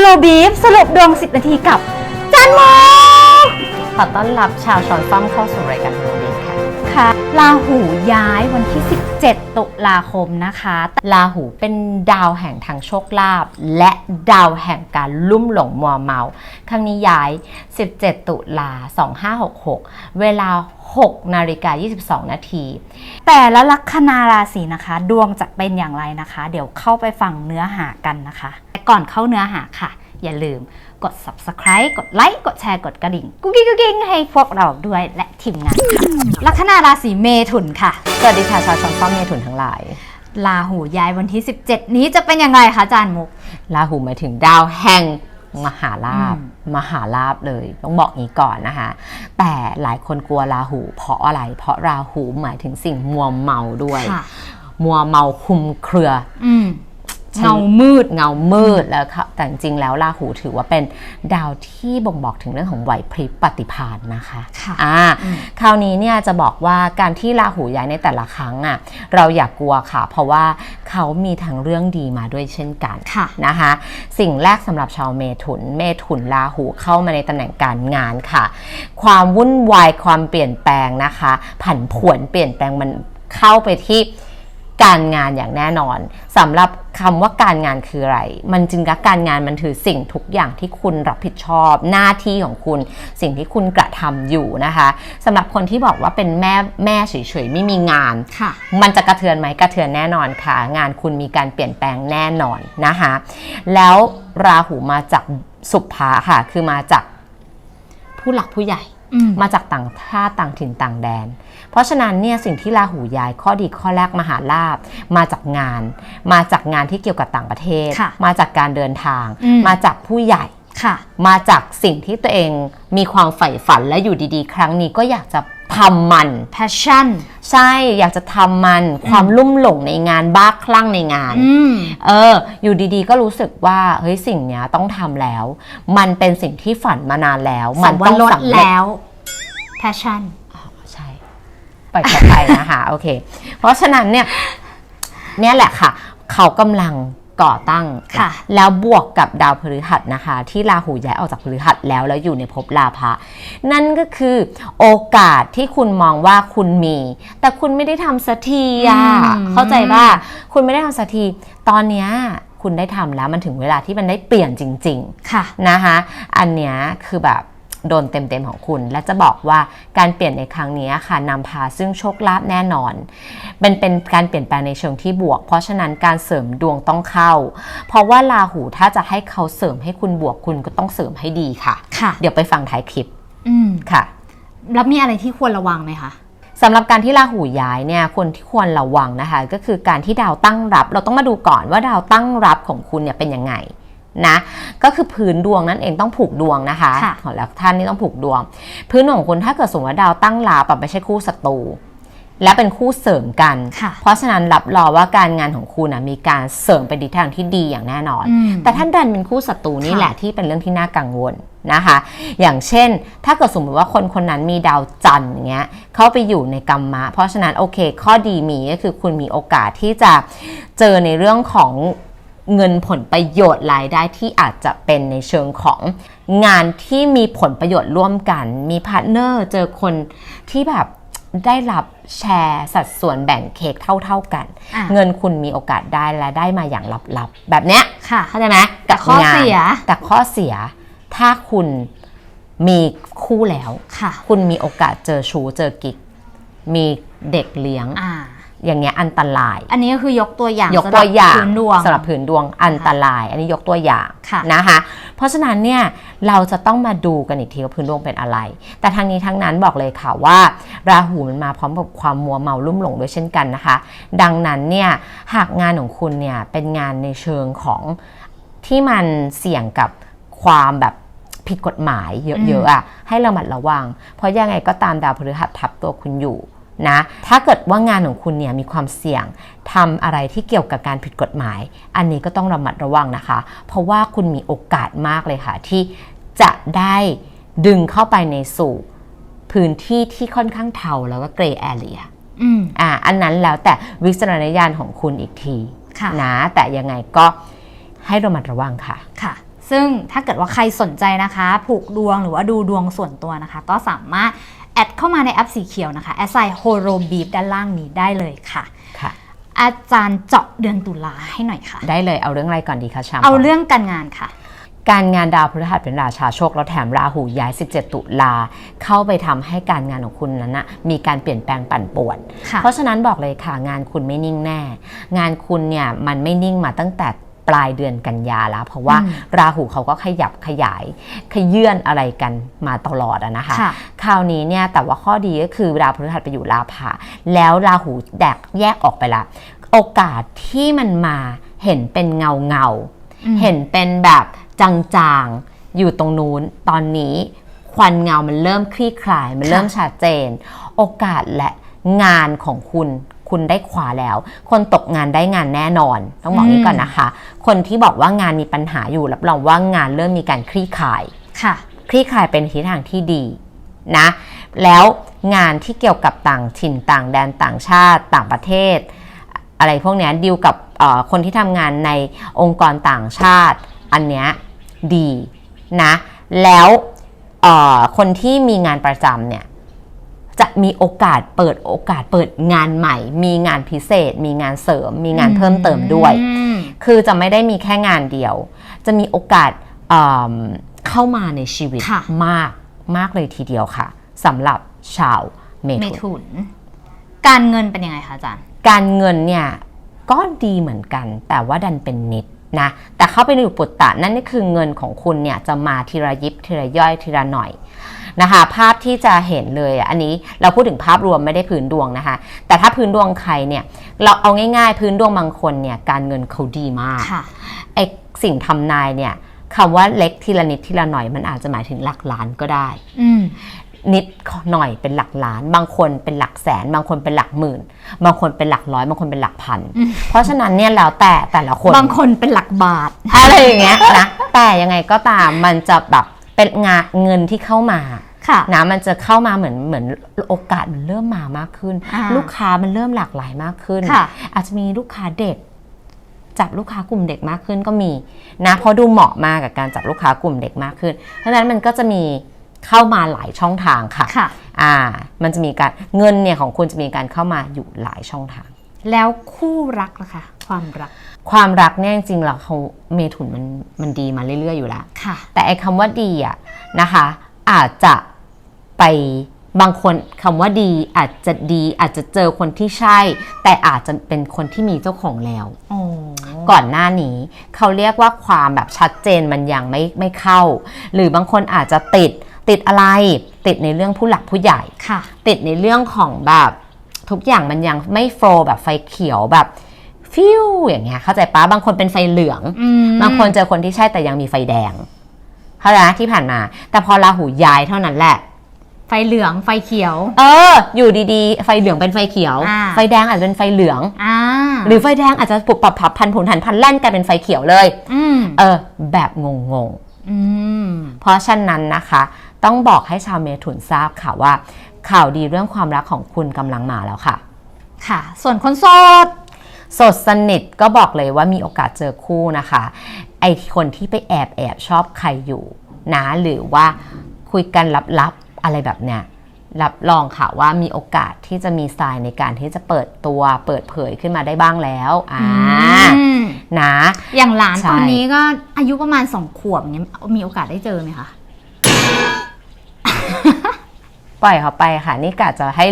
โลบีฟสรุปดวง 10 นาทีกับจันโมขอต้อนรับชาวชอนฟ้อมเข้าสู่รายการโรบีฟค่ะค่ะลาหูย้ายวันที่ 17 ตุลาคมนะคะ ลาหูเป็นดาวแห่งทางโชคลาภและดาวแห่งการลุ่มหลงมัวเมา ครั้งนี้ย้าย 17 ตุลา 2566 เวลา 6 นาฬิกา 22 นาที แต่ละลัคนาราศีนะคะ ดวงจะเป็นอย่างไรนะคะ เดี๋ยวเข้าไปฟังเนื้อหากันนะคะ ก่อนเข้าเนื้อหาค่ะ อย่าลืมกด subscribe กดไลค์กดแชร์กดกระดิ่ง กุ๊กกิ๊กกุ๊กกิ๊กให้พวกเราด้วยและทีมงานค่ะลัคนาราศีเมถุนค่ะ สวัสดีค่ะชาวชอนฟ้อมเมถุนทั้งหลาย ลาหูย้ายวันที่ 17 นี้จะเป็นยังไงคะอาจารย์มุกลาหูหมายถึงดาวแห่งมหาลาบ อืม มหาลาบเลย ต้องบอกงี้ก่อนนะคะ แต่หลายคนกลัวราหู เพราะอะไร เพราะราหูหมายถึงสิ่งมัวเมาด้วย ค่ะ มัวเมาคุมเครือ อืมฉัน เงามืดเงามืดแล้วค่ะแต่จริงๆแล้วราหูถือว่าเป็นดาวที่บ่งบอกถึงเรื่องของไหวพริบปฏิภาณนะคะค่ะอ่าอืมคราวนี้เนี่ยจะบอกว่าการที่ราหูย้ายในแต่ละครั้งอะเราอย่ากกลัวค่ะ เพราะว่าเขามีทั้งเรื่องดีมาด้วยเช่นกันค่ะนะคะ สิ่งแรกสำหรับชาวเมถุน เมถุนราหูเข้ามาในตำแหน่งการงานค่ะ ความวุ่นวายความเปลี่ยนแปลงนะคะ ผันผวนเปลี่ยนแปลงมันเข้าไปที่ การงานอย่างแน่นอนสำหรับคำว่าการงานคืออะไร มันจริงๆการงานมันถือสิ่งทุกอย่างที่คุณรับผิดชอบ หน้าที่ของคุณ สิ่งที่คุณกระทำอยู่นะคะสำหรับคนที่บอกว่าเป็นแม่แม่เฉยๆไม่มีงานค่ะมันจะกระเทือนไหมกระเทือนแน่นอนค่ะ งานคุณมีการเปลี่ยนแปลงแน่นอนนะคะแล้วราหูมาจากสุภาค่ะ คือมาจากผู้หลักผู้ใหญ่อื มมาจากต่างชาติต่างถิ่นต่างแดน เพราะฉะนั้นเนี่ยสิ่งที่ราหูย้ายข้อดีข้อแรกมหาลาบมาจากงาน มาจากงานที่เกี่ยวกับต่างประเทศค่ะมาจากการเดินทางอืมมาจากผู้ใหญ่ค่ะ มาจากสิ่งที่ตัวเองมีความใฝ่ฝันและอยู่ดีๆ ครั้งนี้ก็อยากจะทำมัน passion ใช่อยากจะทำมันความลุ่มหลงในงานบ้าคลั่งในงานอืมเออ อยู่ดีๆ ก็รู้สึกว่าเฮ้ยสิ่งเนี้ยต้องทำแล้ว มันเป็นสิ่งที่ฝันมานานแล้ว มัมันนว่าต้องลดสำเร็จแล้ว passion อ๋อใช่ปล่อยเขาไปนะคะโอเค เพราะฉะนั้นเนี่ยเนี่ยแหละค่ะ เขากำลัง ก่อตั้งค่ะแล้วบวกกับดาวพฤหัสนะคะ ที่ราหูย้ายออกจากพฤหัสแล้วแล้วอยู่ในภพลาภะนั่นก็คือโอกาสที่คุณมองว่าคุณมี แต่คุณไม่ได้ทำสักทีอะอืมเข้าใจป่ะคุณไม่ได้ทำสักทีตอนเนี้ยคุณได้ทำแล้วมันถึงเวลาที่มันได้เปลี่ยนจริง ๆ ค่ะนะคะ อันเนี้ยคือแบบ โดนเต็มๆของคุณ และจะบอกว่าการเปลี่ยนในครั้งนี้ค่ะนำพาซึ่งโชคลาภแน่นอน เป็นเป็นการเปลี่ยนแปลงในเชิงที่บวก เพราะฉะนั้นการเสริมดวงต้องเข้า เพราะว่าราหูถ้าจะให้เขาเสริมให้คุณบวกคุณก็ต้องเสริมให้ดีค่ะ ค่ะ เดี๋ยวไปฟังท้ายคลิปอืมค่ะ แล้วมีอะไรที่ควรระวังไหมคะสำหรับการที่ราหูย้ายเนี่ยคนที่ควรระวังนะคะ ก็คือการที่ดาวตั้งรับ เราต้องมาดูก่อนว่าดาวตั้งรับของคุณเนี่ยเป็นยังไง นะก็คือพื้นดวงนั่นเองต้องผูกดวงนะคะค่ะ ของแล้วท่านนี่ต้องผูกดวง พื้นดวงของคุณถ้าเกิดสมมติว่าดาวตั้งรับแบบไม่ใช่คู่ศัตรูและเป็นคู่เสริมกัน ค่ะ เพราะฉะนั้นรับรองว่าการงานของคุณนะมีการเสริมไปในทิศทางที่ดีอย่างแน่นอน อืม แต่ท่านดันเป็นคู่ศัตรูนี่ค่ะ แหละที่เป็นเรื่องที่น่ากังวลนะคะ อย่างเช่น ถ้าเกิดสมมติว่าคนคนนั้นมีดาวจันทร์อย่างเงี้ยเข้าไปอยู่ในกรรมะ เพราะฉะนั้นโอเค ข้อดีมีก็คือคุณมีโอกาสที่จะเจอในเรื่องของ เงินผลประโยชน์รายได้ที่อาจจะเป็นในเชิงของงานที่มีผลประโยชน์ร่วมกัน มีพาร์ทเนอร์เจอคนที่แบบได้รับแชร์สัดส่วนแบ่งเค้กเท่า ๆกัน อะ เงินคุณมีโอกาสได้และได้มาอย่างลับๆ แบบเนี้ย ค่ะ เข้าใจไหมแต่ข้อเสียงานแต่ข้อเสีย ถ้าคุณมีคู่แล้ว ค่ะ คุณมีโอกาสเจอชูเจอกิ๊ก มีเด็กเลี้ยง อ่า อย่างเงี้ยอันตราย อันนี้ก็คือยกตัวอย่างยกตัวอย่างสำหรับพื้นดวงสำหรับผืนดวงอันตราย อันนี้ยกตัวอย่างค่ะนะคะ เพราะฉะนั้นเนี่ยเราจะต้องมาดูกันอีกทีว่าพื้นดวงเป็นอะไร แต่ทางนี้ทั้งนั้นบอกเลยค่ะว่า ราหูมันมาพร้อมกับความมัวเมาลุ่มหลงด้วยเช่นกันนะคะ ดังนั้นเนี่ยหากงานของคุณเนี่ยเป็นงานในเชิงของที่มันเสี่ยงกับความแบบผิดกฎหมายเยอะๆอะให้ระมัดระวัง เพราะยังไงก็ตามดาวพฤหัสทับตัวคุณอยู่ นะถ้าเกิดว่างานของคุณเนี่ยมีความเสี่ยงทำอะไรที่เกี่ยวกับการผิดกฎหมาย อันนี้ก็ต้องระมัดระวังนะคะ เพราะว่าคุณมีโอกาสมากเลยค่ะ ที่จะได้ดึงเข้าไปในสู่พื้นที่ที่ค่อนข้างเทาแล้วก็เกรย์แอเรียอืมอ่าอันนั้นแล้วแต่วิจารณญาณของคุณอีกทีค่ะนะแต่ยังไงก็ให้ระมัดระวังค่ะค่ะ ซึ่งถ้าเกิดว่าใครสนใจนะคะ ผูกดวงหรือว่าดูดวงส่วนตัวนะคะ ก็สามารถ แอดเข้ามาในแอปสีเขียวนะคะแอดไซโฮโรบีฟด้านล่างนี้ได้เลยค่ะ ค่ะ อาจารย์เจาะเดือนตุลาให้หน่อยค่ะ ได้เลยเอาเรื่องอะไรก่อนดีคะชามเอาเรื่องการงานค่ะ การงานดาวพฤหัสเป็นราชาโชค แล้วแถมราหูย้าย 17 ตุลาเข้าไปทำให้การงานของคุณนั้นนะมีการเปลี่ยนแปลงปั่นป่วน ค่ะ เพราะฉะนั้นบอกเลยค่ะงานคุณไม่นิ่งแน่ งานคุณเนี่ยมันไม่นิ่งมาตั้งแต่ ปลายเดือนกันยาแล้ว เพราะว่าอืมราหูเขาก็ขยับขยาย ขยื่นอะไรกันมาตลอดอะนะคะค่ะคราวนี้เนี่ยแต่ว่าข้อดีก็คือดาวพฤหัสไปอยู่ราภาแล้วราหูแดกแยกออกไปละ โอกาสที่มันมาเห็นเป็นเงาเงาๆอืมเห็นเป็นแบบจางๆอยู่ตรงนู้นตอนนี้ควันเงามันเริ่มคลี่คลาย มันเริ่มชัดเจน โอกาสและงานของคุณ คุณได้ขวาแล้ว คนตกงานได้งานแน่นอน ต้องบอกนี้ก่อนนะคะ คนที่บอกว่างานมีปัญหาอยู่รับรองว่างานเริ่มมีการคลี่คลายค่ะ คลี่คลายเป็นทิศทางที่ดีนะ แล้วงานที่เกี่ยวกับต่างถิ่นต่างแดนต่างชาติต่างประเทศ อะไรพวกเนี้ยดีลกับเอ่อคนที่ทำงานในองค์กรต่างชาติ อันเนี้ยดีนะ แล้วเอ่อคนที่มีงานประจำเนี่ย จะมีโอกาสเปิดโอกาสเปิดงานใหม่ มีงานพิเศษ มีงานเสริม มีงานเพิ่มเติมด้วยอืมคือจะไม่ได้มีแค่งานเดียว จะมีโอกาสเอิ่มเข้ามาในชีวิตค่ะมากมากเลยทีเดียวค่ะสำหรับชาวเมเมถุนถุน การเงินเป็นยังไงคะอาจารย์ การเงินเนี่ยก็ดีเหมือนกันแต่ว่าดันเป็นนิด นะแต่เข้าไปในอุปุตตะนั่นนี่คือเงินของคุณเนี่ยจะมาทีละยิบทีละย่อยทีละหน่อยนะคะภาพที่จะเห็นเลยอะอันนี้เราพูดถึงภาพรวมไม่ได้พื้นดวงนะคะ แต่ถ้าพื้นดวงใครเนี่ยเราเอาง่ายๆ พื้นดวงบางคนเนี่ยการเงินเขาดีมากค่ะไอสิ่งทำนายเนี่ยคำว่าเล็กทีละนิดทีละหน่อยมันอาจจะหมายถึงหลักล้านก็ได้อืม นิดหน่อยเป็นหลักล้าน บางคนเป็นหลักแสน บางคนเป็นหลักหมื่น บางคนเป็นหลักร้อย บางคนเป็นหลักพันอืมเพราะฉะนั้นเนี่ยแล้วแต่แต่ละคนบางคนเป็นหลักบาทอะไรอย่างเงี้ยนะแต่ยังไงก็ตามมันจะแบบเป็นงานเงินที่เข้ามาค่ะนะมันจะเข้ามาเหมือนเหมือนโอกาสมันเริ่มมามากขึ้นอ่าลูกค้ามันเริ่มหลากหลายมากขึ้นค่ะอาจจะมีลูกค้าเด็ก จับลูกค้ากลุ่มเด็กมากขึ้นก็มีนะเพราะดูเหมาะมากกับการจับลูกค้ากลุ่มเด็กมากขึ้น เพราะฉะนั้นมันก็จะมี เข้ามาหลายช่องทางค่ะค่ะ อ่า มันจะมีการเงินเนี่ยของคุณจะมีการเข้ามาอยู่หลายช่องทาง แล้วคู่รักล่ะคะความรักความรักเนี่ยจริงๆแล้วเขาเมถุนมันมันดีมาเรื่อยๆอยู่แล้ว ค่ะ แต่ไอ้คำว่าดีอะนะคะ อาจจะไปบางคนคำว่าดีอาจจะดีอาจจะเจอคนที่ใช่ แต่อาจจะเป็นคนที่มีเจ้าของแล้ว โอ้ก่อนหน้านี้เขาเรียกว่าความแบบชัดเจนมันยังไม่ไม่เข้า หรือบางคนอาจจะติด ติดอะไร ติดในเรื่องผู้หลักผู้ใหญ่ค่ะ ติดในเรื่องของแบบทุกอย่างมันยังไม่โฟลว์แบบไฟเขียวแบบฟิวอย่างเงี้ยเข้าใจปะบางคนเป็นไฟเหลืองอืมบางคนเจอคนที่ใช่แต่ยังมีไฟแดง เข้าใจนะที่ผ่านมา แต่พอราหูย้ายเท่านั้นแหละ ไฟเหลืองไฟเขียว เออ อยู่ดีๆ ไฟเหลืองเป็นไฟเขียวอ่าไฟแดงอาจจะเป็นไฟเหลืองอ่าหรือไฟแดงอาจจะปุบปับพับพันผุนหันพันแล่นกลายเป็นไฟเขียวเลยอืมเออ แบบงงอืมๆเพราะฉะนั้นนะคะ ต้องบอกให้ชาวเมถุนทราบค่ะว่า ข่าวดีเรื่องความรักของคุณกำลังมาแล้วค่ะ ค่ะ ส่วนคนโสดโสดสนิทก็บอกเลยว่ามีโอกาสเจอคู่นะคะ ไอคนที่ไปแอบแอบชอบใครอยู่นะหรือว่าคุยกันลับๆอะไรแบบเนี้ยรับรองค่ะว่ามีโอกาสที่จะมีทรายในการที่จะเปิดตัวเปิดเผยขึ้นมาได้บ้างแล้วอ่าอืมนะ อย่างหลานใช่ตอนนี้ก็อายุประมาณสองขวบอย่างเงี้ยมีโอกาสได้เจอไหมคะ ปล่อยเขาไปค่ะ นี่กะจะให้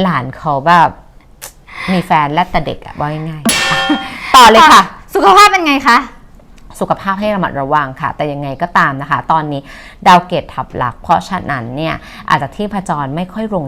หลานเขาแบบมีแฟนและแต่เด็กอะว่าง่ายๆอะต่อเลยค่ะ สุขภาพเป็นไงคะ สุขภาพให้ระมัดระวังค่ะ แต่ยังไงก็ตามนะคะ ตอนนี้ดาวเกตทับหลัก เพราะฉะนั้นเนี่ยอาจจะที่ผจรไม่ค่อยลง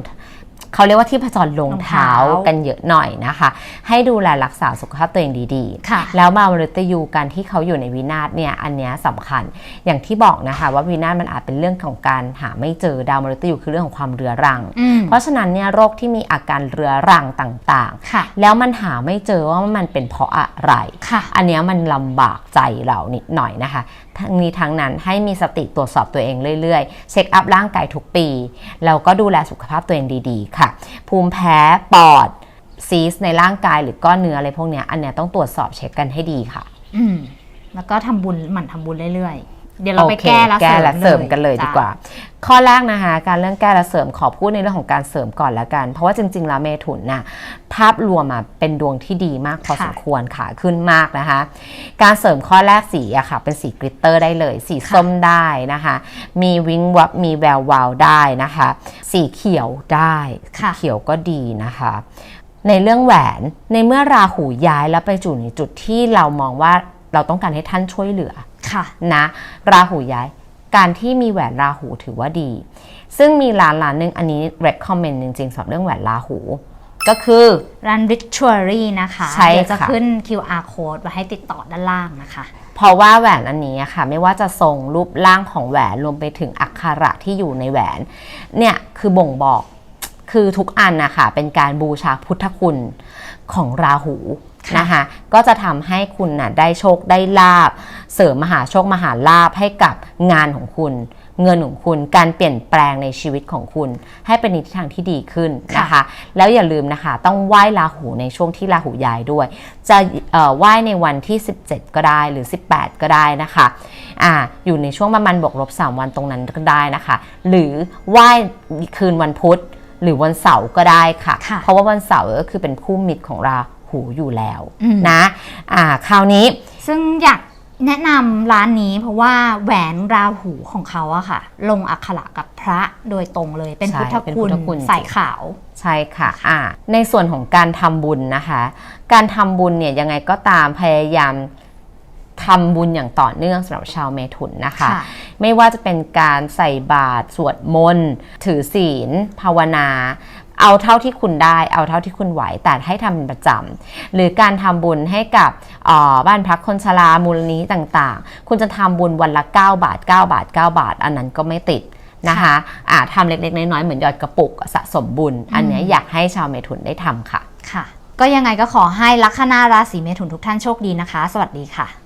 เขาเรียกว่าที่ผจรลงเท้าลงเท้ากันเยอะหน่อยนะคะ ให้ดูแลรักษาสุขภาพตัวเองดีค่ะแล้วมามฤตยูการที่เขาอยู่ในวินาศเนี่ยอันเนี้ยสำคัญ อย่างที่บอกนะคะว่าวินาศมันอาจเป็นเรื่องของการหาไม่เจอดาวมฤตยูคือเรื่องของความเรื้อรังอืมเพราะฉะนั้นเนี่ยโรคที่มีอาการเรื้อรังต่างค่ะๆแล้วมันหาไม่เจอว่ามันเป็นเพราะอะไรค่ะอันเนี้ยมันลำบากใจเรานิดหน่อยนะคะทั้งนี้ทั้งนั้นให้มีสติตรวจสอบตัวเองเรื่อยๆ เช็คอัพร่างกายทุกปีแล้วก็ดูแลสุขภาพตัวเองดีๆ ค่ะ ภูมิแพ้ปอดซีสในร่างกายหรือก้อนเนื้ออะไรพวกนี้อันเนี้ยต้องตรวจสอบเช็คกันให้ดีค่ะ อืมแล้วก็ทำบุญหมั่นทำบุญเรื่อยๆ เดี๋ยวเราไปโอคแก้และแก้และเสริมกันเลยจ้ะดีกว่า ข้อแรกนะคะ การเรื่องแก้และเสริมขอพูดในเรื่องของการเสริมก่อนแล้วกัน เพราะว่าจริง ๆ แล้วเมถุนน่ะภาพรวมอะเป็นดวงที่ดีมากพอค่ะสมควรค่ะขึ้นมากนะคะ การเสริมข้อแรกสีอะค่ะ เป็นสีกลิตเตอร์ได้เลย สีค่ะส้มได้นะคะ มีวิงวับมีแวววาวได้นะคะ สีเขียวได้สีค่ะเขียวก็ดีนะคะในเรื่องแหวนในเมื่อราหูย้ายแล้วไปจุดในจุดที่เรามองว่าเราต้องการให้ท่านช่วยเหลือ ค่ะนะราหูย้าย การที่มีแหวนราหูถือว่าดี ซึ่งมีร้านร้านหนึ่งอันนี้ recommend จริงๆสำหรับเรื่องแหวนราหู ก็คือรัน Rituary นะคะใช่เดี๋ยวจะค่ะ ขึ้น QR code ไว้ให้ติดต่อด้านล่างนะคะ เพราะว่าแหวนอันนี้อะค่ะไม่ว่าจะทรงรูปร่างของแหวนรวมไปถึงอักขระที่อยู่ในแหวน เนี่ยคือบ่งบอกคือทุกอันนะคะเป็นการบูชาพุทธคุณของราหูค่ะ นะคะก็จะทำให้คุณน่ะได้โชคได้ลาบ เสริมมหาโชคมหาลาบให้กับงานของคุณ เงินของคุณการเปลี่ยนแปลงในชีวิตของคุณ ให้เป็นในทิศทางที่ดีขึ้นนะคะ แล้วอย่าลืมนะคะ ต้องไหว้ราหูในช่วงที่ราหูย้ายด้วย จะเอ่อไหว้ในวันที่ 17 ก็ได้หรือ 18 ก็ได้นะคะอ่าอยู่ในช่วงประมาณบวกลบ 3 วันตรงนั้นก็ได้นะคะ หรือไหว้คืนวันพุธหรือวันเสาร์ก็ได้ค่ะค่ะเพราะว่าวันเสาร์ก็คือเป็นคู่มิตรของรา หูอยู่แล้วอืมนะอ่าคราวนี้ซึ่งอยากแนะนำร้านนี้เพราะว่าแหวนราหูของเขาอะค่ะ ลงอักขระกับพระโดยตรงเลยเป็นใช่พุทธเป็นคุพุณทธคุณใส่ขาวใช่ค่ะอ่าในส่วนของการทำบุญนะคะ การทำบุญเนี่ยยังไงก็ตามพยายามทำบุญอย่างต่อเนื่องสำหรับชาวเมถุนนะคะค่ะไม่ว่าจะเป็นการใส่บาตรสวดมนต์ ถือศีล ภาวนา เอาเท่าที่คุณได้ เอาเท่าที่คุณไหว แต่ให้ทำเป็นประจำหรือการทำบุญให้กับเอ่อบ้านพักคนชรามูลนิธิต่างๆ คุณจะทำบุญวันละ 9 บาท 9 บาท 9 บาท อันนั้นก็ไม่ติดนะคะอ่าทำเล็กๆ น้อยๆ เหมือนหยอดกระปุกสะสมบุญ อันเนี้ยอยากให้ชาวเมถุนได้ทำค่ะ ค่ะ ก็ยังไงก็ขอให้ลัคนาราศีเมถุนทุกท่านโชคดีนะคะ สวัสดีค่ะ